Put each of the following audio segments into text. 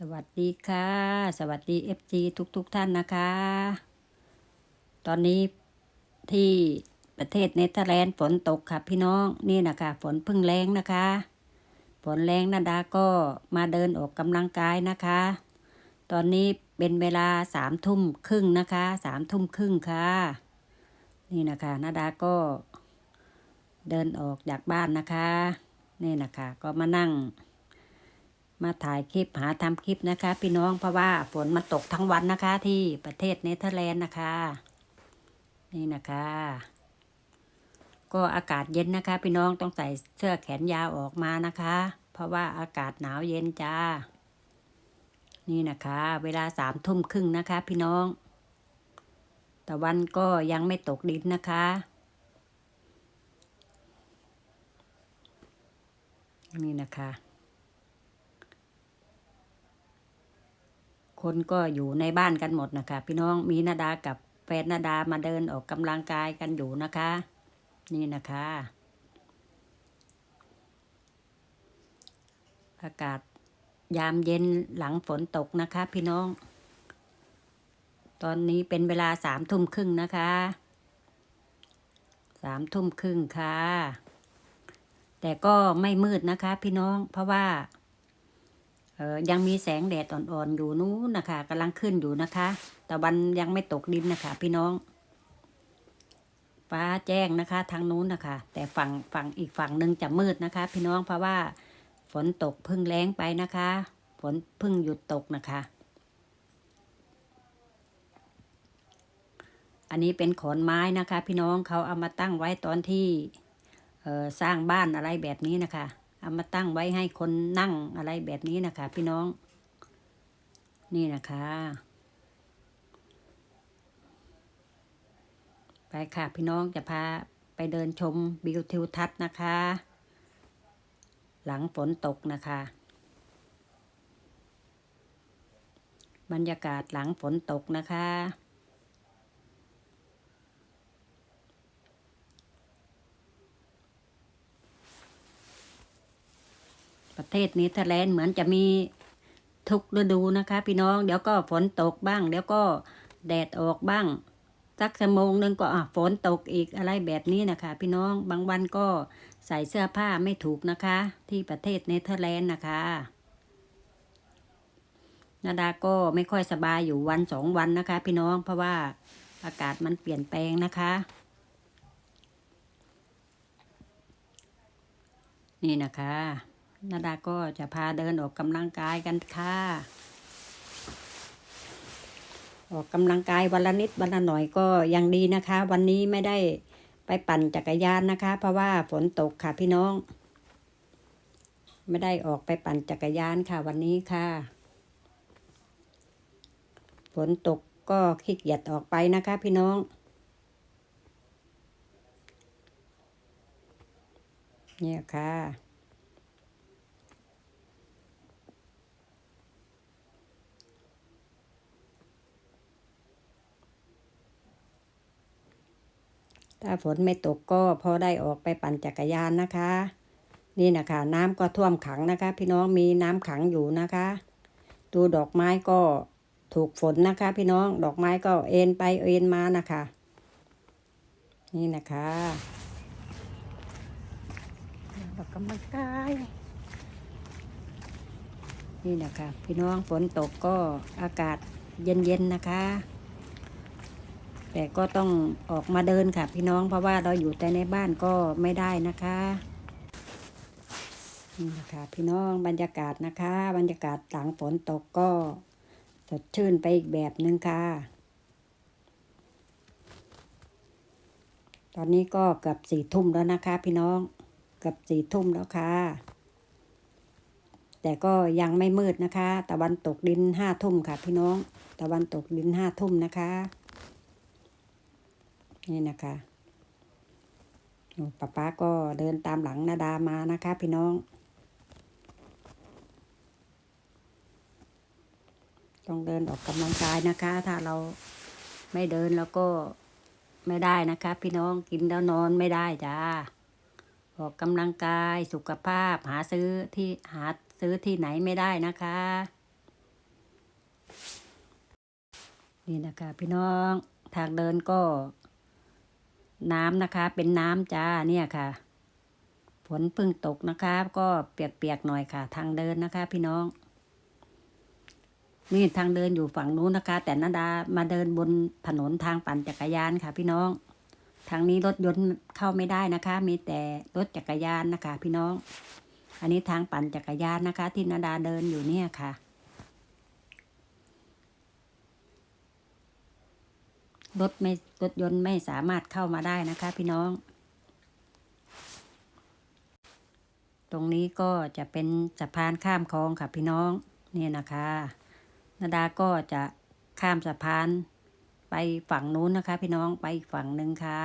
สวัสดีค่ะ สวัสดี FG ทุกทุกๆท่านนะคะ ตอนนี้ที่ประเทศเนเธอร์แลนด์ฝนตกค่ะพี่น้องนี่นะคะฝนพึ่งแรงนะคะ ฝนแรงนาดาก็มาเดินออกกำลังกายนะคะ ตอนนี้เป็นเวลาสามทุ่มครึ่งนะคะสามทุ่มครึ่งค่ะ นี่นะคะนาดาก็ เดินออกจากบ้านนะคะ นี่นะคะก็มานั่ง มาถ่ายคลิปหาทำคลิปนะคะ พี่น้องเพราะว่าฝนมันตกทั้งวันนะคะ ที่ประเทศเนเธอร์แลนด์นะคะ นี่นะคะ ก็อากาศเย็นนะคะ พี่น้องต้องใส่เสื้อแขนยาวออกมานะคะ เพราะว่าอากาศหนาวเย็นจ้า นี่นะคะ เวลาสามทุ่มครึ่งนะคะ พี่น้องแต่วันก็ยังไม่ตกดินนะคะนี่นะคะ คนก็อยู่ในบ้านกันหมดนะคะ พี่น้องมีนาดากับแฟนนาดามาเดินออกกำลังกายกันอยู่นะคะ นี่นะคะ อากาศยามเย็นหลังฝนตกนะคะ พี่น้อง ตอนนี้เป็นเวลาสามทุ่มครึ่งนะคะสามทุ่มครึ่งค่ะ แต่ก็ไม่มืดนะคะ พี่น้องเพราะว่า ยังมีแสงแดดอ่อนๆอยู่นู้นนะคะกำลังขึ้นอยู่นะคะ แต่วันยังไม่ตกดินนะคะ พี่น้อง ฟ้าแจ้งนะคะ ทางนู้นนะคะ แต่ฝั่งฝั่งอีกฝั่งหนึ่งจะมืดนะคะ พี่น้องเพราะว่า ฝนตกเพึ่งแรงไปนะคะ ฝนเพึ่งหยุดตกนะคะ อันนี้เป็นขอนไม้นะคะ พี่น้องเขาเอามาตั้งไว้ตอนที่สร้างบ้านอะไรแบบนี้นะคะ เอามาตั้งไว้ให้คนนั่งอะไรแบบนี้นะคะ พี่น้อง นี่นะคะ ไปค่ะพี่น้องจะพาไปเดินชมวิวทิวทัศน์นะคะ หลังฝนตกนะคะ บรรยากาศหลังฝนตกนะคะ ประเทศเนเธอร์แลนด์เหมือนจะมีทุกฤดูนะคะ พี่น้องเดี๋ยวก็ฝนตกบ้าง เดี๋ยวก็แดดออกบ้าง สักชั่วโมงหนึงก็ฝนตกอีกอะไรแบบนี้นะคะ พี่น้องบางวันก็ใส่เสื้อผ้าไม่ถูกนะคะ ที่ประเทศเนเธอร์แลนด์นะคะนาดาก็ไม่ค่อยสบายอยู่วันสองวันนะคะ พี่น้องเพราะว่าอากาศมันเปลี่ยนแปลงนะคะ นี่นะคะ นาดาก็จะพาเดินออกกำลังกายกันค่ะ ออกกำลังกายวันละนิดวันละหน่อยก็ยังดีนะคะ วันนี้ไม่ได้ไปปั่นจักรยานนะคะ เพราะว่าฝนตกค่ะพี่น้อง ไม่ได้ออกไปปั่นจักรยานค่ะวันนี้ค่ะ ฝนตกก็ขี้เกียจออกไปนะคะ พี่น้องเนี่ยค่ะ ถ้าฝนไม่ตกก็พอได้ออกไปปั่นจักรยานนะคะ นี่นะคะน้ำก็ท่วมขังนะคะ พี่น้องมีน้ำขังอยู่นะคะ ดูดอกไม้ก็ถูกฝนนะคะ พี่น้องดอกไม้ก็เอ็นไปเอ็นมานะคะ นี่นะคะออกกำลังกายนี่นะคะ พี่น้องฝนตกก็อากาศเย็นๆนะคะ แต่ก็ต้องออกมาเดินค่ะพี่น้องเพราะว่าเราอยู่แต่ในบ้านก็ไม่ได้นะคะนี่นะคะพี่น้องบรรยากาศนะคะ บรรยากาศหลังฝนตกก็สดชื่นไปอีกแบบหนึ่งค่ะ ตอนนี้ก็เกือบสี่ทุ่มแล้วนะคะ พี่น้องเกือบสี่ทุ่มแล้วค่ะ แต่ก็ยังไม่มืดนะคะ ตะวันตกดินห้าทุ่มค่ะ พี่น้อง ตะวันตกดินห้าทุ่มนะคะ นี่นะคะป้าป้าก็เดินตามหลังนาดามานะคะ พี่น้อง ต้องเดินออกกำลังกายนะคะ ถ้าเราไม่เดินแล้วก็ไม่ได้นะคะ พี่น้องกินแล้วนอนไม่ได้จ้าออกกำลังกายสุขภาพหาซื้อที่หาซื้อที่ไหนไม่ได้นะคะ นี่นะคะ พี่น้องทางเดินก็ น้ำนะคะ เป็นน้ำจ้าเนี่ยค่ะฝนเพิ่งตกนะคะ ก็เปียกๆหน่อยค่ะ ทางเดินนะคะ พี่น้อง นี่ทางเดินอยู่ฝั่งนู้นนะคะ แต่นาดามาเดินบนถนนทางปั่นจักรยานค่ะ พี่น้อง ทางนี้รถยนต์เข้าไม่ได้นะคะ มีแต่รถจักรยานนะคะ พี่น้อง อันนี้ทางปั่นจักรยานนะคะ ที่นาดาเดินอยู่เนี่ยค่ะ รถไม่รถยนต์ไม่สามารถเข้ามาได้นะคะ พี่น้อง ตรงนี้ก็จะเป็นสะพานข้ามคลองค่ะพี่น้องเนี่ยนะคะนาดาก็จะข้ามสะพานไปฝั่งนู้นนะคะ พี่น้องไปอีกฝั่งหนึ่งค่ะ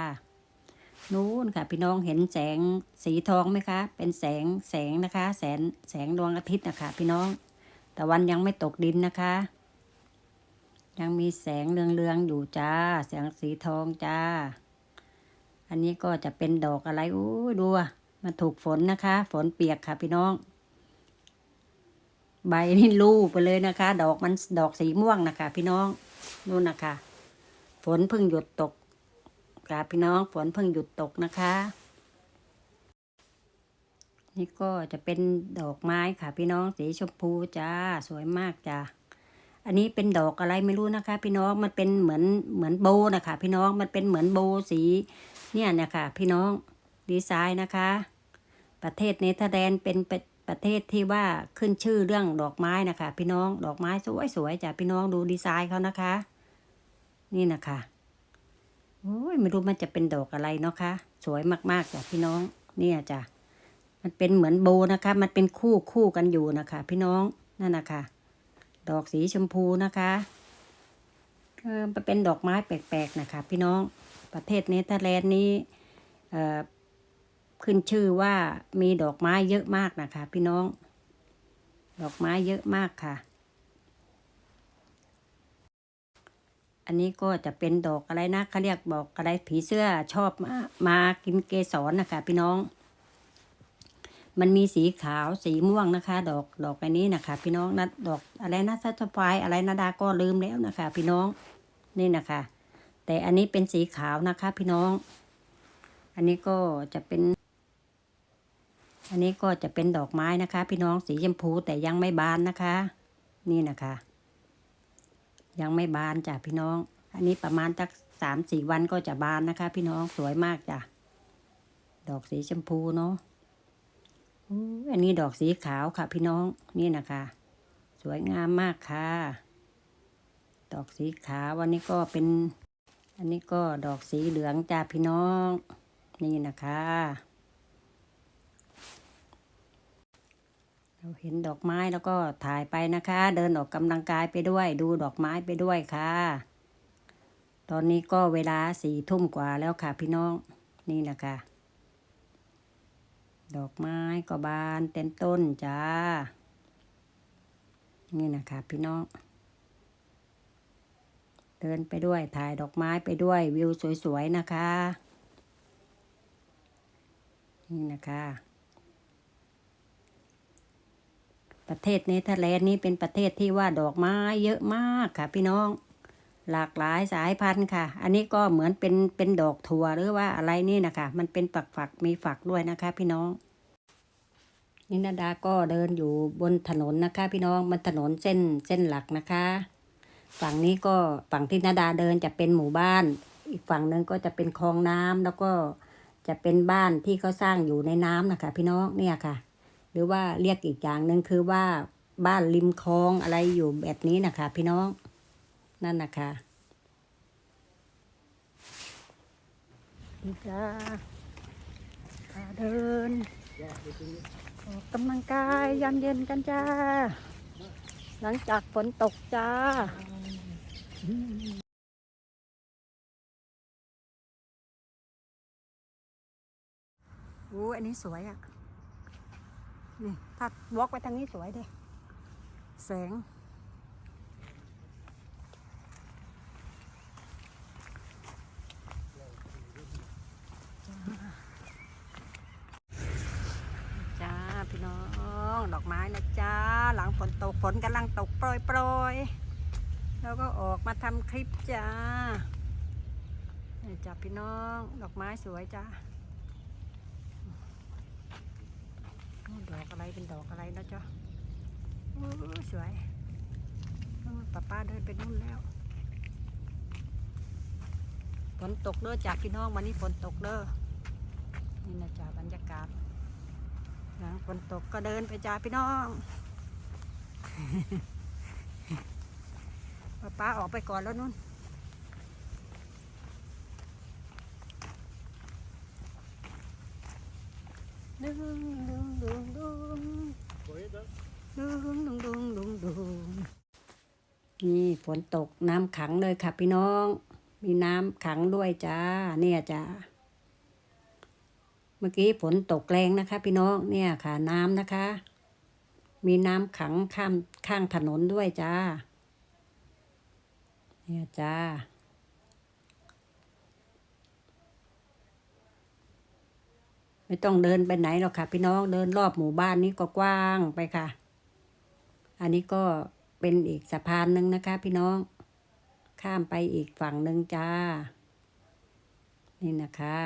นู้นค่ะ พี่น้องเห็นแสงสีทองไหมคะ เป็นแสงแสงนะคะ แสงแสงดวงอาทิตย์นะคะ พี่น้อง แต่วันยังไม่ตกดินนะคะ ยังมีแสงเรืองๆอยู่จ้า แสงสีทองจ้า อันนี้ก็จะเป็นดอกอะไรอู้ดูมันถูกฝนนะคะ ฝนเปียกค่ะพี่น้อง ใบนี่ลูบไปเลยนะคะ ดอกมันดอกสีม่วงนะคะ พี่น้องนู่นนะคะ ฝนเพิ่งหยุดตกค่ะพี่น้องฝนเพิ่งหยุดตกนะคะ นี่ก็จะเป็นดอกไม้ค่ะพี่น้องสีชมพูจ้า สวยมากจ้า อันนี้เป็นดอกอะไรไม่รู้นะคะ พี่น้องมันเป็นเหมือนเหมือนโบนะคะ พี่น้องมันเป็นเหมือนโบสีเนี่ยนะคะพี่น้องดีไซน์นะคะ ประเทศเนเธอร์แลนด์เป็นประเทศที่ว่าขึ้นชื่อเรื่องดอกไม้นะคะ พี่น้องดอกไม้สวยๆจ้ะพี่น้องดูดีไซน์เขานะคะ นี่นะคะโอ้ยไม่รู้มันจะเป็นดอกอะไรเนาะคะ สวยมากๆจ้ะพี่น้องเนี่ยจ้ะมันเป็นเหมือนโบนะคะ มันเป็นคู่คู่กันอยู่นะคะ พี่น้องนั่นนะคะ ดอกสีชมพูนะคะเออมันเป็นดอกไม้แปลกๆนะคะพี่น้องประเทศเนเธอร์แลนด์นี้เอ่อขึ้นชื่อว่ามีดอกไม้เยอะมากนะคะ พี่น้อง ดอกไม้เยอะมากค่ะ อันนี้ก็จะเป็นดอกอะไรนะเขาเรียกบอกอะไรผีเสื้อชอบมามากินเกสรนะคะ พี่น้อง มันมีสีขาวสีม่วงนะคะ ดอกดอกอันนี้นะคะ พี่น้องนะดอกอะไรนะซัตไฟอะไรนะดาก็ลืมแล้วนะคะ พี่น้องนี่นะคะ แต่อันนี้เป็นสีขาวนะคะ พี่น้อง อันนี้ก็จะเป็น อันนี้ก็จะเป็นดอกไม้นะคะ พี่น้องสีชมพูแต่ยังไม่บานนะคะ นี่นะคะ ยังไม่บานจ้ะพี่น้อง อันนี้ประมาณสักสามสี่วันก็จะบานนะคะ พี่น้องสวยมากจ้ะดอกสีชมพูเนาะ อันนี้ดอกสีขาวค่ะ พี่น้องนี่นะคะ สวยงามมากค่ะ ดอกสีขาววันนี้ก็เป็น อันนี้ก็ดอกสีเหลืองจ้าพี่น้อง นี่นะคะเราเห็นดอกไม้แล้วก็ถ่ายไปนะคะ เดินออกกำลังกายไปด้วย ดูดอกไม้ไปด้วยค่ะ ตอนนี้ก็เวลาสี่ทุ่มกว่าแล้วค่ะพี่น้องนี่นะคะ ดอกไม้ก็บานเต็มต้นจ้า นี่นะคะพี่น้อง เดินไปด้วยถ่ายดอกไม้ไปด้วยวิวสวยๆนะคะ นี่นะคะประเทศเนเธอร์แลนด์นี้เป็นประเทศที่ว่าดอกไม้เยอะมากค่ะพี่น้อง หลากหลายสายพันธุ์ค่ะ อันนี้ก็เหมือนเป็นเป็นดอกถั่วหรือว่าอะไรนี่นะคะมันเป็นฝักฝักมีฝักด้วยนะคะ พี่น้องนินาดาก็เดินอยู่บนถนนนะคะ พี่น้องมันถนนเส้นเส้นหลักนะคะ ฝั่งนี้ก็ฝั่งที่นาดาเดินจะเป็นหมู่บ้าน อีกฝั่งหนึ่งก็จะเป็นคลองน้ำแล้วก็จะเป็นบ้านที่เขาสร้างอยู่ในน้ำนะคะ พี่น้องเนี่ยค่ะ หรือว่าเรียกอีกอย่างหนึ่งคือว่าบ้านริมคลองอะไรอยู่แบบนี้นะคะ พี่น้อง นั่นนะคะนี่จ้าพาเดินออกกำลังกายยามเย็นกันจ้า หลังจากฝนตกจ้าโอ้อันนี้สวยอะ นี่ ถ้าวอล์กไปทางนี้สวยด้แสง จ้าพี่น้องดอกไม้ นะจ้าหลังฝนตกฝนกำลังตกโปรยโปรยแล้วก็ออกมาทำคลิปจ้านี่จ้าพี่น้องดอกไม้สวยจ้าดอกอะไรเป็นดอกอะไรนะจ๊ะสวยป้าป้าเดินไปนู่นแล้วฝนตกเด้อจากพี่น้องวันนี้ฝนตกเด้อนี่นะจ๊ะบรรยากาศหลังฝนตกก็เดินไปจ้าพี่น้อง ป้าป้าออกไปก่อนแล้วนู่นดึงดึงดึงดึงดึงดึงดึงดึงดึงนี่ฝนตกน้ำขังเลยค่ะพี่น้อง มีน้ำขังด้วยจ้า เนี่ยจ้าเมื่อกี้ฝนตกแรงนะคะ พี่น้องเนี่ยค่ะน้ำนะคะ มีน้ำขังข้ามข้างถนนด้วยจ้า เนี่ยจ้า ไม่ต้องเดินไปไหนหรอกค่ะ พี่น้องเดินรอบหมู่บ้านนี้ก็กว้างไปค่ะ อันนี้ก็เป็นอีกสะพานหนึ่งนะคะ พี่น้อง ข้ามไปอีกฝั่งหนึ่งจ้า นี่นะคะ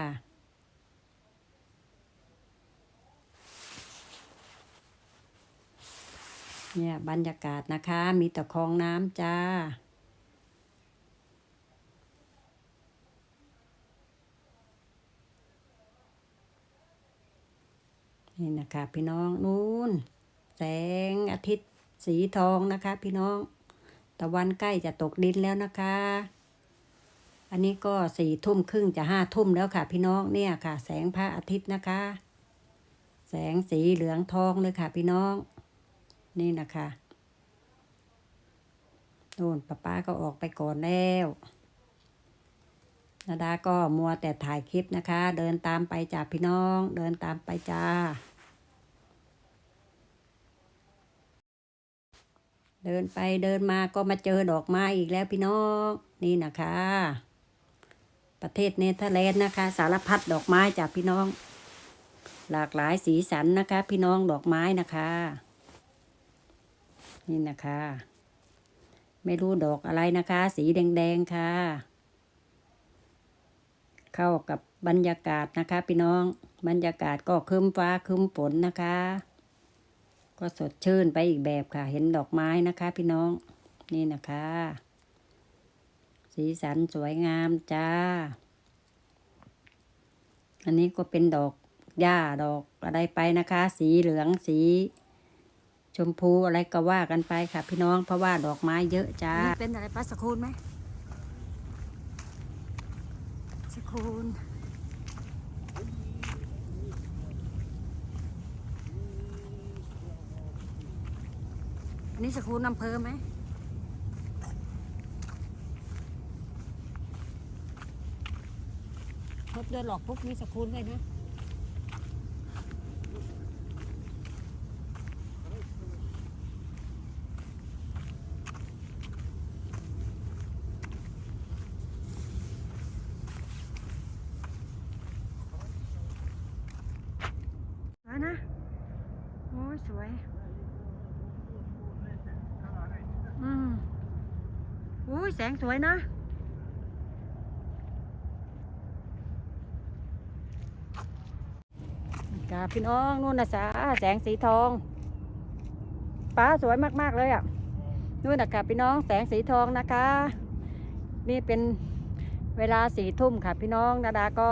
เนี่ยบรรยากาศนะคะ มีแต่คลองน้ำจ้า นี่นะคะพี่น้องนู่นแสงอาทิตย์สีทองนะคะ พี่น้อง ตะวันใกล้จะตกดินแล้วนะคะ อันนี้ก็สี่ทุ่มครึ่งจะห้าทุ่มแล้วค่ะ พี่น้องเนี่ยค่ะ แสงพระอาทิตย์นะคะ แสงสีเหลืองทองเลยค่ะ พี่น้อง นี่นะคะโน่นป้าป้าก็ออกไปก่อนแล้วนาดาก็มัวแต่ถ่ายคลิปนะคะ เดินตามไปจ้าพี่น้อง เดินตามไปจ้า เดินไปเดินมาก็มาเจอดอกไม้อีกแล้วพี่น้องนี่นะคะ ประเทศเนเธอร์แลนด์นะคะ สารพัดดอกไม้จากพี่น้อง หลากหลายสีสันนะคะ พี่น้องดอกไม้นะคะ นี่นะคะ ไม่รู้ดอกอะไรนะคะ สีแดง ๆ ค่ะ เข้ากับบรรยากาศนะคะ พี่น้องบรรยากาศก็ครึ้มฟ้าครึ้มฝนนะคะ ก็สดชื่นไปอีกแบบค่ะ เห็นดอกไม้นะคะ พี่น้องนี่นะคะ สีสันสวยงามจ้า อันนี้ก็เป็นดอกหญ้าดอกอะไรไปนะคะ สีเหลืองสี ชมพูอะไรก็ว่ากันไปค่ะ พี่น้องเพราะว่าดอกไม้เยอะจ้า เป็นอะไรปลาสคูนไหมสคูนอันนี้สคูนอำเภอไหมรถเดินหลอกปุ๊บมีสคูนเลยนะ สวยนะ โอ้ยสวย อืมอุ้ย แสงสวยนะ กาพี่น้องนู่นนะสาแสงสีทองป้าสวยมาก ๆ เลยอะนู่นนะคะพี่น้องแสงสีทองนะคะ นี่เป็นเวลาสี่ทุ่มค่ะ พี่น้องนาดาก็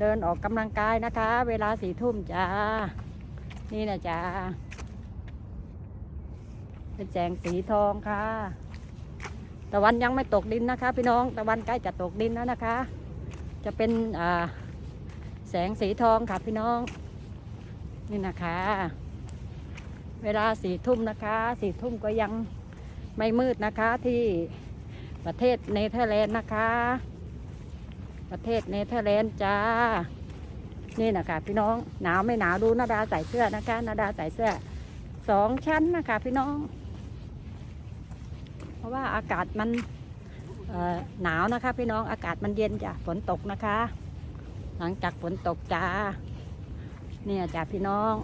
เดินออกกำลังกายนะคะ เวลาสี่ทุ่มจ้า นี่นะจ้าเป็นแสงสีทองค่ะ ตะวันยังไม่ตกดินนะคะ พี่น้องตะวันใกล้จะตกดินแล้วนะคะ จะเป็นแสงสีทองค่ะพี่น้องนี่นะคะ เวลาสี่ทุ่มนะคะสี่ทุ่มก็ยังไม่มืดนะคะที่ประเทศเนเธอร์แลนด์นะคะ ประเทศเนเธอร์แลนด์จ้านี่นะคะพี่น้องหนาวไม่หนาวดูนาดาใส่เสื้อนะคะนาดาใส่เสื้อสองชั้นนะคะพี่น้อง ราะว่าอากาศมันเอ่อหนาวนะคะ พี่น้องอากาศมันเย็นจ้ะฝนตกนะคะ หลังจากฝนตกจ้าเนี่ยจ้ะพี่น้อง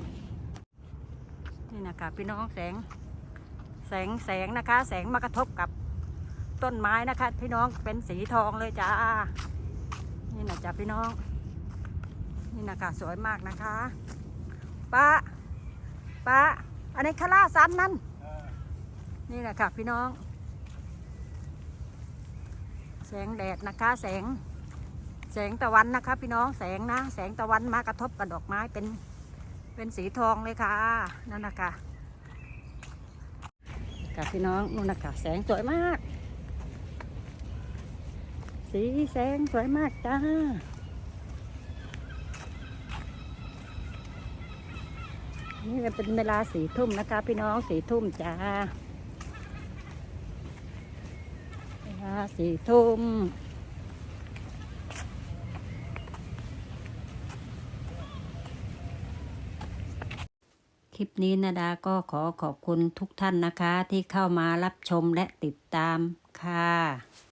นี่นะคะพี่น้องแสง แสงแสงนะคะ แสงมากระทบกับต้นไม้นะคะ พี่น้องเป็นสีทองเลยจ้านี่นะจ้ะพี่น้อง นี่นะคะสวยมากนะคะป้าป้าอันนี้คาร่าซันนั่นนี่นะคะพี่น้อง แสงแดดนะคะ แสง แสงตะวันนะคะ พี่น้องแสงนะ แสงตะวันมากระทบกับดอกไม้เป็นเป็นสีทองเลยค่ะนั่นนะคะค่ะพี่น้องนู่นนะคะแสงสวยมาก สีแสงสวยมากจ้านี่เป็นเวลาสี่ทุ่มนะคะ พี่น้องสี่ทุ่มจ้า สี่ทุ่มคลิปนี้นาดาก็ขอขอบคุณทุกท่านนะคะที่เข้ามารับชมและติดตามค่ะ